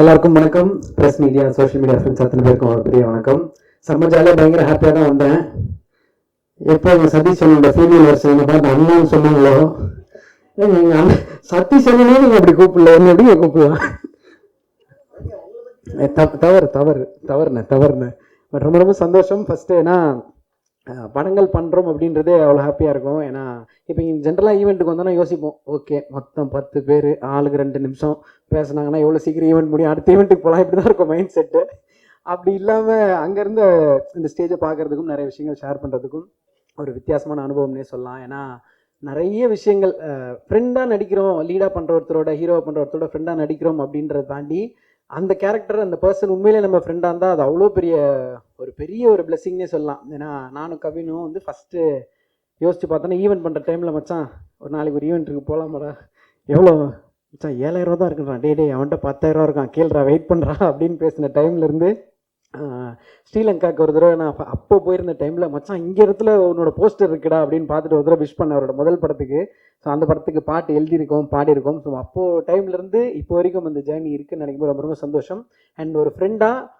எல்லாருக்கும் வணக்கம். Press media social media friends அத்தனை பேருக்கும் ஒரு பெரிய வணக்கம். செம்ம ஜாலியாக பயங்கர ஹாப்பியாக தான் வந்தேன். எப்போ எங்கள் சதீஷ் என்னோட ஃபீமேல் வருஷன் பார்த்து அண்ணான்னு சொன்னாங்களோ? ஏங்க எங்கள் அண்ணன் சதீஷ் அண்ணனே நீங்கள் அப்படி கூப்பிடல. என்ன எப்படி கூப்பிடலாம்? தவறு தவறு தவறுண்ணே தவறுண்ணே பட் ரொம்ப ரொம்ப சந்தோஷம். ஃபஸ்ட்டு ஏன்னா படங்கள் பண்ணுறோம் அப்படின்றதே அவ்வளோ ஹாப்பியாக இருக்கும். ஏன்னா இப்போ இங்கே ஜென்ரலாக ஈவெண்ட்டுக்கு வந்தோன்னா யோசிப்போம். ஓகே மொத்தம் பத்து பேர் ஆளுக்கு ரெண்டு நிமிஷம் பேசுனாங்கன்னா எவ்வளோ சீக்கிரம் ஈவெண்ட் முடியும்? அடுத்த ஈவெண்ட்டுக்கு போகலாம் இப்படி தான் இருக்கும் மைண்ட் செட்டு அப்படி இல்லாமல் அங்கேருந்து இந்த ஸ்டேஜை பார்க்குறதுக்கும் நிறைய விஷயங்கள் ஷேர் பண்ணுறதுக்கும் ஒரு வித்தியாசமான அனுபவம்னே சொல்லலாம். ஏன்னா நிறைய விஷயங்கள் ஃப்ரெண்டாக நடிக்கிறோம் லீடாக பண்ணுற ஒருத்தரோட ஹீரோவாக பண்ணுற ஒருத்தரோட ஃப்ரெண்டாக நடிக்கிறோம் அப்படின்றத தாண்டி அந்த கேரக்டர் அந்த பர்சன் உண்மையிலே நம்ம ஃப்ரெண்டாக இருந்தால் அது அவ்வளோ பெரிய ஒரு பெரிய ஒரு பிளெஸ்ஸிங்னே சொல்லலாம். ஏன்னா நானும் கவினும் வந்து ஃபஸ்ட்டு யோசிச்சு பார்த்தோன்னா ஈவெண்ட் பண்ணுற டைமில் மச்சான் ஒரு நாளைக்கு ஒரு ஈவெண்ட்டுக்கு போகலாமாடா எவ்வளோ மச்சான் ஏழாயிரம் தான் இருக்குன்றான். டே டே அவன்கிட்ட பத்தாயிரரூவா இருக்கான். கேள்றா வெயிட் பண்ணுறா அப்படின்னு பேசின டைம்லேருந்து ஸ்ரீலங்காவுக்கு ஒரு தடவை நான் அப்போ போயிருந்த டைமில் மச்சான் இங்கே இடத்துல உன்னோட போஸ்டர் இருக்குடா அப்படின்னு பார்த்துட்டு ஒரு தடவை விஷ் பண்ண அவரோட முதல் படத்துக்கு. ஸோ அந்த படத்துக்கு பாட்டு எழுதியிருக்கோம் பாடியிருக்கோம். ஸோ அப்போது டைம்லேருந்து இப்போ வரைக்கும் அந்த ஜேர்னி இருக்குன்னு நினைக்கும்போது ரொம்ப ரொம்ப சந்தோஷம். அண்ட் ஒரு ஃப்ரெண்டாக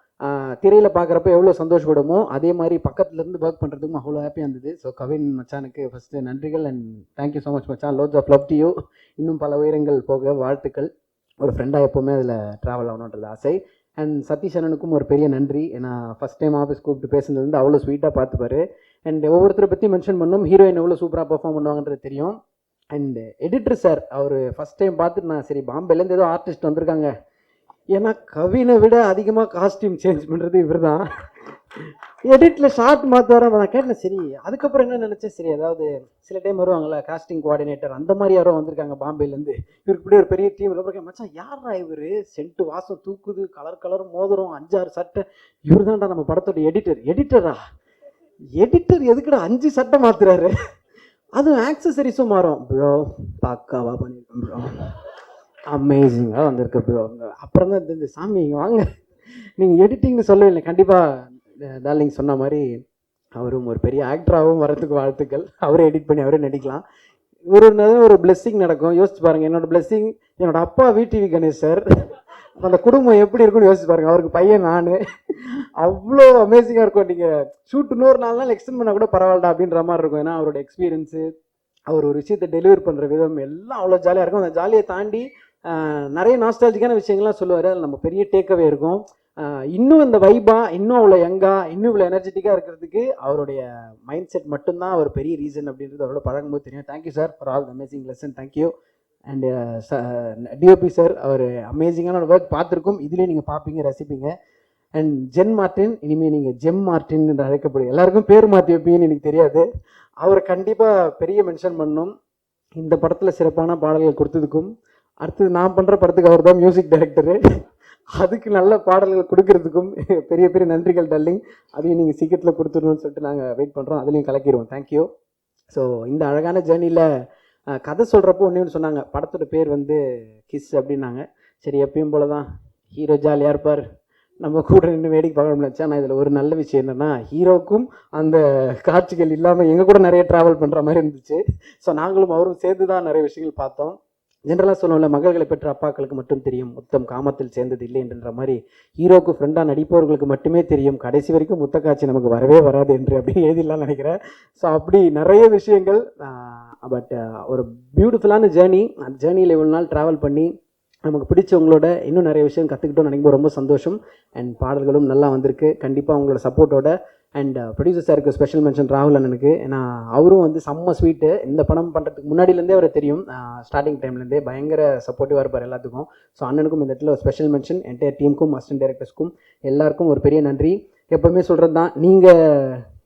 திரையில் பார்க்குறப்ப எவ்வளோ சந்தோஷப்படுமோ அதே மாதிரி பக்கத்துலேருந்து ஒர்க் பண்ணுறதுக்கும் அவ்வளோ ஹாப்பியாக இருந்தது. ஸோ கவின் மச்சானுக்கு ஃபஸ்ட்டு நன்றிகள் and thank you so much மச்சான். Lots of love to you இன்னும் பல உயரங்கள் போக வாழ்த்துக்கள். ஒரு ஃப்ரெண்டாக எப்போவுமே அதில் ட்ராவல் ஆகணுன்றது ஆசை. அண்ட் சதீஷ் அண்ணனுக்கும் ஒரு பெரிய நன்றி. ஏன்னா ஃபஸ்ட் டைம் ஆஃபீஸ் கூப்பிட்டு பேசுனது வந்து அவ்வளோ ஸ்வீட்டாக பார்த்துப்பாரு. அண்ட் ஒவ்வொருத்தரை பற்றி மென்ஷன் பண்ணோம் ஹீரோயின் எவ்வளோ சூப்பராக பர்ஃபார்ம் பண்ணுவாங்கன்றது தெரியும். அண்ட் எடிட்டர் சார் அவர் ஃபஸ்ட் டைம் பார்த்துட்டு நான் சரி பாம்பேலேருந்து ஏதோ ஆர்டிஸ்ட் வந்திருக்காங்க. ஏன்னா கவினை விட அதிகமாக காஸ்டியூம் சேஞ்ச் பண்ணுறது இவர் தான் எடிட்டில் ஷார்ட் மாற்றுவார நான் கேட்டேன் சரி அதுக்கப்புறம் என்ன நினச்சேன்? சரி அதாவது சில டைம் வருவாங்கல்ல காஸ்டிங் கோஆர்டினேட்டர் அந்த மாதிரி யாரோ வந்திருக்காங்க பாம்பேலேருந்து. இவருக்கு இப்படி ஒரு பெரிய டீம் இருக்கேன் மச்சான் யாரா இவர்? சென்ட்டு வாசம் தூக்குது கலர் கலர் மோதிரம் அஞ்சாறு சட்டை. இவர் தான்டா நம்ம படத்தோட எடிட்டர் எடிட்டரா எடிட்டர் எதுக்குடா அஞ்சு சட்டை மாத்துறாரு? அதுவும் ஆக்சசரிஸும் மாறும். ப்ரோ பாக்காவா பண்ணியிருக்கோம் ப்ரோ அமேசிங்காக வந்திருக்கு ப்ரோ அப்புறம் தான் இந்த சாமி வாங்க. நீங்கள் எடிட்டிங்னு சொல்லவே இல்லை. கண்டிப்பாக டார்லிங் சொன்ன மாதிரி அவரும் ஒரு பெரிய ஆக்டராகவும் வரத்துக்கு வாழ்த்துக்கள். அவரே எடிட் பண்ணி அவரே நடிக்கலாம். ஒரு நேரம் ஒரு பிளெஸ்ஸிங் நடக்கும். யோசிச்சு பாருங்கள் என்னோட blessing என்னோட அப்பா விடிவி கணேஷ் சார் அந்த குடும்பம் எப்படி இருக்கும்னு யோசிச்சு பாருங்கள் அவருக்கு பையன் நான். அவ்வளோ அமேசிங்காக இருக்கும். நீங்கள் ஷூட் இன்னொரு நாலு நாள் எக்ஸ்டெண்ட் பண்ணால் கூட பரவாயில்லடா அப்படின்ற மாதிரி இருக்கும். ஏன்னா அவரோட எக்ஸ்பீரியன்ஸு அவர் ஒரு விஷயத்தை டெலிவர் பண்ணுற விதம் எல்லாம் அவ்வளோ ஜாலியாக இருக்கும். அந்த ஜாலியை தாண்டி நிறைய நாஸ்டாலஜிக்கான விஷயங்கள்லாம் சொல்லுவார். அதில் நம்ம பெரிய டேக்அவே இருக்கும். இன்னும் இந்த வைபா இன்னும் அவ்வளோ யங்கா இன்னும் இவ்வளோ எனர்ஜெட்டிக்காக இருக்கிறதுக்கு அவருடைய மைண்ட் செட் மட்டும்தான் ஒரு பெரிய ரீசன் அப்படின்றது அவரோட பழகும்போது தெரியும். Thank you sir for all amazing lesson thank you and DOP sir அவர் அமேசிங்கான ஒர்க் பார்த்துருக்கோம். இதுலேயே நீங்கள் பார்ப்பீங்க ரசிப்பீங்க. அண்ட் ஜென் மார்ட்டின் இனிமேல் நீங்கள் ஜெம் மார்ட்டின் என்று அழைக்கப்படும் எல்லாருக்கும் பேர் மாற்றி வைப்பீங்கன்னு எனக்கு தெரியாது. அவரை கண்டிப்பாக பெரிய மென்ஷன் பண்ணும். இந்த படத்தில் சிறப்பான பாடல்கள் கொடுத்ததுக்கும் அடுத்தது நான் பண்ணுற படத்துக்கு அவர் தான் மியூசிக் டைரக்டரு அதுக்கு நல்ல பாடல்கள் கொடுக்கறதுக்கும் பெரிய பெரிய நன்றிகள் டல்லிங் அதையும் நீங்கள் சீக்கிரத்தில் கொடுத்துடணும்னு சொல்லிட்டு நாங்கள் வெயிட் பண்ணுறோம் அதுலேயும் கலக்கிடுவோம். தேங்க்யூ ஸோ இந்த அழகான ஜேர்னியில் கதை சொல்கிறப்போ ஒன்று ஒன்று சொன்னாங்க. படத்தோட பேர் வந்து கிஸ் அப்படின்னாங்க. சரி எப்பயும் போல தான் ஹீரோ ஜாலியாக இருப்பார். நம்ம கூட நின்று வேடிக்கை பார்க்கணும்னு நினச்சா ஆனால் இதில் ஒரு நல்ல விஷயம் என்னென்னா ஹீரோக்கும் அந்த காட்சிகள் இல்லாமல் எங்கள் கூட நிறைய ட்ராவல் பண்ணுற மாதிரி இருந்துச்சு. ஸோ நாங்களும் அவரும் சேர்ந்து தான் நிறைய விஷயங்கள் பார்த்தோம். ஜென்ரலாக சொல்லுவோம்ல மகள்களை பெற்ற அப்பாக்களுக்கு மட்டும் தெரியும் முத்தம் காமத்தில் சேர்ந்தது இல்லை என்ற மாதிரி ஹீரோக்கு ஃப்ரெண்டாக நடிப்பவர்களுக்கு மட்டுமே தெரியும். கடைசி வரைக்கும் முத்த காட்சி நமக்கு வரவே வராது என்று அப்படி எழுதிடலாம் நினைக்கிறேன். ஸோ அப்படி நிறைய விஷயங்கள் பட் ஒரு பியூட்டிஃபுல்லான ஜேர்னி அந்த ஜேர்னியில் இவ்வளோ நாள் ட்ராவல் பண்ணி நமக்கு பிடிச்சவங்களோட இன்னும் நிறைய விஷயம் கற்றுக்கிட்டோம் நினைக்கும்போது ரொம்ப சந்தோஷம். அண்ட் பாடல்களும் நல்லா வந்திருக்கு. கண்டிப்பாக உங்களோட சப்போர்ட்டோட அண்ட் ப்ரொடியூசர் uh, சாருக்கு ஸ்பெஷல் மென்ஷன் ராகுல் அண்ணனுக்கு. ஏன்னா அவரும் வந்து செம்ம ஸ்வீட்டு இந்த படம் பண்ணுறதுக்கு முன்னாடிலேருந்தே அவரை தெரியும். ஸ்டார்டிங் டைம்லேருந்தே பயங்கர சப்போர்ட்டிவாக இருப்பார் எல்லாத்துக்கும். ஸோ அண்ணனுக்கும் இந்த இடத்துல ஸ்பெஷல் மென்ஷன் என்டையர் டீமுக்கும் அசிஸ்டன்ட் டைரக்டர்ஸ்க்கும் எல்லாருக்கும் ஒரு பெரிய நன்றி. எப்போவுமே சொல்கிறது தான் நீங்கள்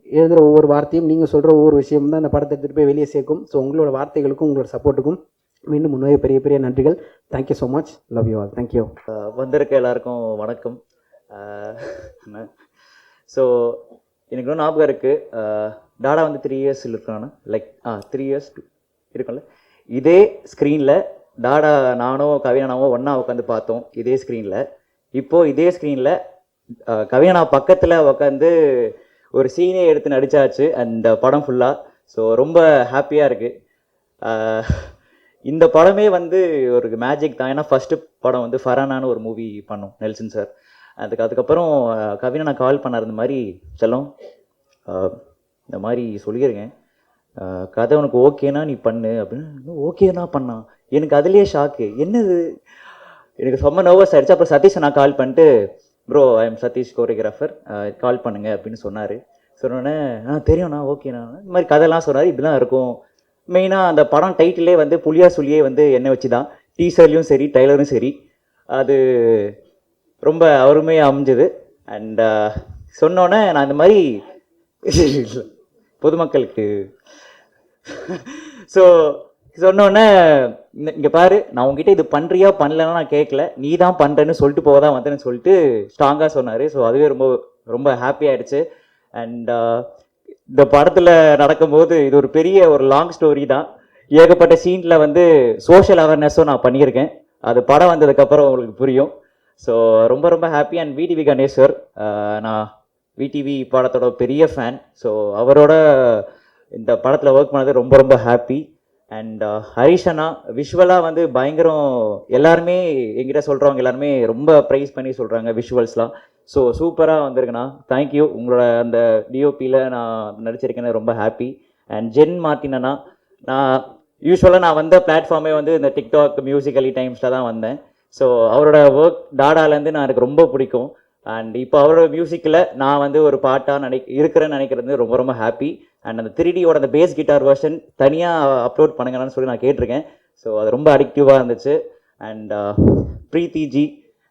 எழுதுகிற ஒவ்வொரு வார்த்தையும் நீங்கள் சொல்கிற ஒவ்வொரு விஷயமும் தான் அந்த படத்தை எடுத்துகிட்டு போய் வெளியே சேர்க்கும். ஸோ உங்களோட வார்த்தைகளுக்கும் உங்களோட சப்போர்ட்டுக்கும் மீண்டும் முன்னே பெரிய பெரிய நன்றிகள். Thank you so much love you all thank you வந்திருக்க எல்லாருக்கும் வணக்கம். ஸோ எனக்கு இன்னும் ஞாபகம் இருக்குது டாடா வந்து த்ரீ இயர்ஸ் இருக்கான லைக் ஆ த்ரீ இயர்ஸ் இருக்கும்ல. இதே ஸ்க்ரீனில் டாடா நானோ கவியானாவோ ஒன்றா உட்காந்து பார்த்தோம். இதே ஸ்க்ரீனில் இப்போது இதே ஸ்க்ரீனில் கவியானா பக்கத்தில் உட்காந்து ஒரு சீனே எடுத்து நடித்தாச்சு அந்த படம் ஃபுல்லாக ஸோ ரொம்ப ஹாப்பியாக இருக்குது இந்த படமே வந்து ஒரு மேஜிக் தான். ஏன்னா ஃபஸ்ட்டு படம் வந்து ஃபரானான்னு ஒரு மூவி பண்ணோம் நெல்சன் சார் அதுக்கு அதுக்கப்புறம் கவினை நான் கால் பண்ணார். இந்த மாதிரி செல்லம் இந்த மாதிரி சொல்லியிருக்கேன் கதை உனக்கு ஓகேனா நீ பண்ணு. அப்படின்னு ஓகேனா பண்ணான் எனக்கு அதுலேயே ஷாக்கு என்னது? எனக்கு செம்ம நர்வஸ் ஆயிடுச்சு. அப்புறம் சதீஷை நான் கால் பண்ணிட்டு bro I am Sathish choreographer call பண்ணுங்க. அப்படின்னு சொன்னார். சொன்னோடனே ஆ தெரியும்ண்ணா ஓகேண்ணா இந்த மாதிரி கதைலாம் சொன்னார். இப்படிலாம் இருக்கும். மெயினாக அந்த படம் டைட்டிலே வந்து புளியா சொல்லியே வந்து என்னை வச்சு தான் டீசர்லையும் சரி டைலரும் சரி. அது ரொம்ப அருமையாக அமைஞ்சது. அண்ட் uh, சொன்னோன்னே நான் இந்த மாதிரி பொதுமக்களுக்கு ஸோ சொன்னோன்னே இங்கே பாரு நான் உங்ககிட்ட இது பண்ணுறியா பண்ணலன்னா நான் கேட்கல நீ தான் பண்ணுறேன்னு சொல்லிட்டு போக தான் வந்தேன்னு சொல்லிட்டு ஸ்ட்ராங்காக சொன்னார். ஸோ அதுவே ரொம்ப ரொம்ப ஹாப்பி ஆயிடுச்சு. அண்ட் uh, இந்த படத்தில் நடக்கும்போது இது ஒரு பெரிய ஒரு லாங் ஸ்டோரி தான். ஏகப்பட்ட சீனில் வந்து சோஷியல் அவேர்னஸும் நான் பண்ணியிருக்கேன். அது படம் வந்ததுக்கப்புறம் உங்களுக்கு புரியும். ஸோ ரொம்ப ரொம்ப ஹாப்பி அண்ட் விடிவி கணேஸ்வர் நான் விடிவி படத்தோட பெரிய ஃபேன் ஸோ அவரோட இந்த படத்தில் ஒர்க் பண்ணது ரொம்ப ரொம்ப ஹாப்பி அண்ட் ஹரிஷனா விஷுவலாக வந்து பயங்கரம் எல்லாருமே எங்கிட்ட சொல்கிறவங்க எல்லாருமே ரொம்ப ப்ரைஸ் பண்ணி சொல்கிறாங்க விஷுவல்ஸ்லாம் ஸோ சூப்பராக வந்திருக்குண்ணா. தேங்க்யூ உங்களோட அந்த டிஓபியில் நான் நடிச்சிருக்கேன்னு ரொம்ப ஹாப்பி அண்ட் ஜென் மார்ட்டினா நான் யூஸ்வலாக நான் வந்த பிளாட்ஃபார்மே வந்து இந்த டிக்டாக் மியூசிக்கலி டைம்ஸில் தான் வந்தேன். ஸோ அவரோட ஒர்க் டாடாலேருந்து நான் எனக்கு ரொம்ப பிடிக்கும். அண்ட் இப்போ அவரோட மியூசிக்கில் நான் வந்து ஒரு பாட்டாக நினை இருக்கிறேன்னு நினைக்கிறது ரொம்ப ரொம்ப ஹாப்பி அண்ட் அந்த த்ரீடியோட அந்த பேஸ் கிட்டார் வெர்ஷன் தனியாக அப்லோட் பண்ணுங்கன்னு சொல்லி நான் கேட்டிருக்கேன். ஸோ அது ரொம்ப அடிக்டிவாக இருந்துச்சு. அண்ட் ப்ரீத்தி ஜி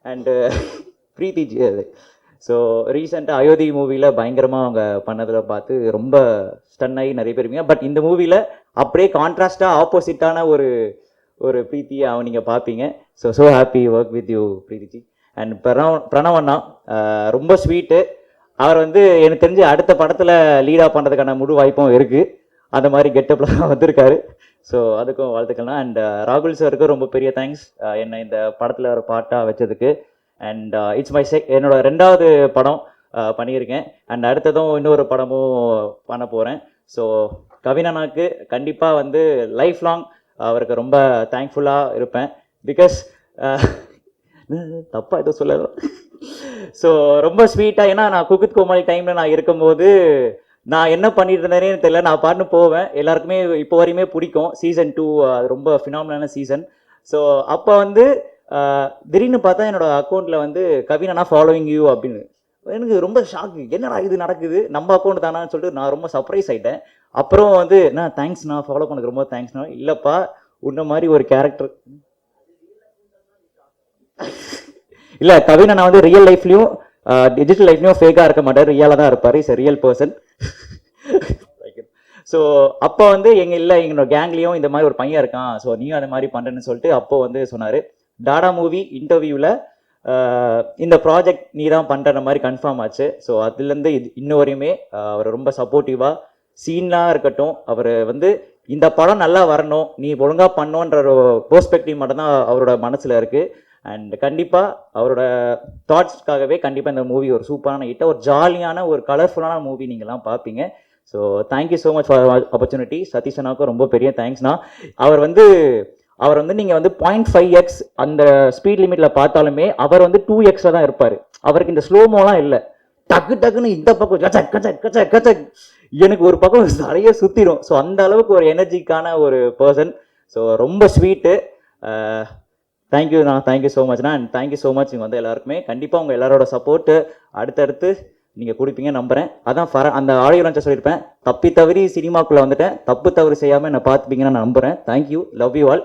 அண்டு ப்ரீத்தி ஜி அது. ஸோ ரீசெண்டாக அயோத்தி மூவியில் பயங்கரமாக அவங்க பண்ணதில் பார்த்து ரொம்ப ஸ்டன் ஆகி நிறைய பேருமே பட் இந்த மூவியில் அப்படியே கான்ட்ராஸ்டாக ஆப்போசிட்டான ஒரு ஒரு பிரீத்தியை அவன் நீங்கள் பார்ப்பீங்க so so happy work with you Preethi and Pranav பிரணவண்ணா ரொம்ப ஸ்வீட்டு அவர் வந்து எனக்கு தெரிஞ்சு அடுத்த படத்தில் லீடாக பண்ணுறதுக்கான முழு வாய்ப்பும் இருக்குது அந்த மாதிரி கெட்டப்பில் வந்திருக்காரு. ஸோ அதுக்கும் வாழ்த்துக்கள்னா அண்ட் ராகுல் சாருக்கும் ரொம்ப பெரிய தேங்க்ஸ் என்னை இந்த படத்தில் ஒரு பாட்டாக வச்சதுக்கு. அண்ட் இட்ஸ் மை செக் என்னோட ரெண்டாவது படம் பண்ணியிருக்கேன். அண்ட் அடுத்ததும் இன்னொரு படமும் பண்ண போகிறேன் ஸோ கவினனாக்கு கண்டிப்பாக வந்து லைஃப் லாங் அவருக்கு ரொம்ப தேங்க்ஃபுல்லாக இருப்பேன். பிகாஸ் தப்பாக எதுவும் சொல்லலாம் ஸோ ரொம்ப ஸ்வீட்டாக ஏன்னா நான் குகுத் கோமாளி டைமில் நான் இருக்கும்போது நான் என்ன பண்ணிட்டு இருந்தேனே தெரியல. நான் பாட்டு போவேன். எல்லாருக்குமே இப்போ வரையுமே பிடிக்கும். சீசன் டூ அது ரொம்ப ஃபினாமினான சீசன் ஸோ அப்போ வந்து திடீர்னு பார்த்தா என்னோட அக்கௌண்ட்டில் வந்து கவினா ஃபாலோவிங் யூ அப்படின்னு. எனக்கு ரொம்ப ஷாக்கு என்னடா இது நடக்குது? நம்ம அக்கௌண்ட் தானான்னு சொல்லிட்டு நான் ரொம்ப சர்ப்ரைஸ் ஆயிட்டேன். அப்புறம் வந்து நான் தேங்க்ஸ்ண்ணா ஃபாலோ பண்ணதுக்கு ரொம்ப தேங்க்ஸ்ண்ணா இல்லைப்பா உன்ன மாதிரி ஒரு கேரக்டர் இல்லை கவினா நான் வந்து ரியல் லைஃப்லையும் டிஜிட்டல் லைஃப்லையும் ஃபேக்காக இருக்க மாட்டார். ரியலாக தான் இருப்பார். இஸ் ரியல் பர்சன் ஸோ அப்போ வந்து எங்கள் இல்லை எங்களோட கேங்லேயும் இந்த மாதிரி ஒரு பையன் இருக்கான். ஸோ நீயும் அந்த மாதிரி பண்ணுறேன்னு சொல்லிட்டு அப்போ வந்து சொன்னார். டாடா மூவி இன்டர்வியூவில் இந்த ப்ராஜெக்ட் நீ தான் பண்ணுற மாதிரி கன்ஃபார்ம் ஆச்சு. ஸோ அதுலேருந்து இது இன்ன வரையுமே அவர் ரொம்ப சப்போர்ட்டிவாக சீன்லாம் இருக்கட்டும் அவர் வந்து இந்த படம் நல்லா வரணும் நீ ஒழுங்காக பண்ணோன்ற ஒரு பெர்ஸ்பெக்டிவ் மட்டும்தான் அவரோட மனசில் இருக்குது அண்ட் கண்டிப்பாக அவரோட தாட்ஸ்க்காகவே கண்டிப்பாக இந்த மூவி ஒரு சூப்பரான ஹிட்ட ஒரு ஜாலியான ஒரு கலர்ஃபுல்லான மூவி நீங்கள்லாம் பார்ப்பீங்க so thank you so much for opportunity சதீஷனாக்கும் ரொம்ப பெரிய தேங்க்ஸ்ண்ணா அவர் வந்து அவர் வந்து நீங்கள் வந்து பாயிண்ட் ஃபைவ் எக்ஸ் அந்த ஸ்பீட் லிமிட்டில் பார்த்தாலுமே அவர் வந்து டூ எக்ஸில் தான் இருப்பார். அவருக்கு இந்த ஸ்லோமோலாம் இல்லை. டக்கு டக்குன்னு இந்த பக்கம் கச்சக் கச்சக் கச்சக் கச்சக் எனக்கு ஒரு பக்கம் நிறைய சுற்றிடும் ஸோ அந்த அளவுக்கு ஒரு எனர்ஜிக்கான ஒரு பர்சன் ஸோ ரொம்ப ஸ்வீட்டு தேங்க்யூண்ணா thank you so மச்ண்ணா and thank you so much இங்கே வந்து எல்லாருக்குமே. கண்டிப்பாக உங்கள் எல்லாரோட சப்போர்ட்டு அடுத்தடுத்து நீங்கள் கொடுப்பீங்க நம்புகிறேன் அதான் ஃபர அந்த ஆடியோ லஞ்சை சொல்லியிருப்பேன். தப்பி தவறி சினிமாக்குள்ளே வந்துட்டேன். தப்பு தவறு செய்யாமல் என்னை பார்த்துப்பீங்கன்னு நான் நம்புகிறேன் thank you love you all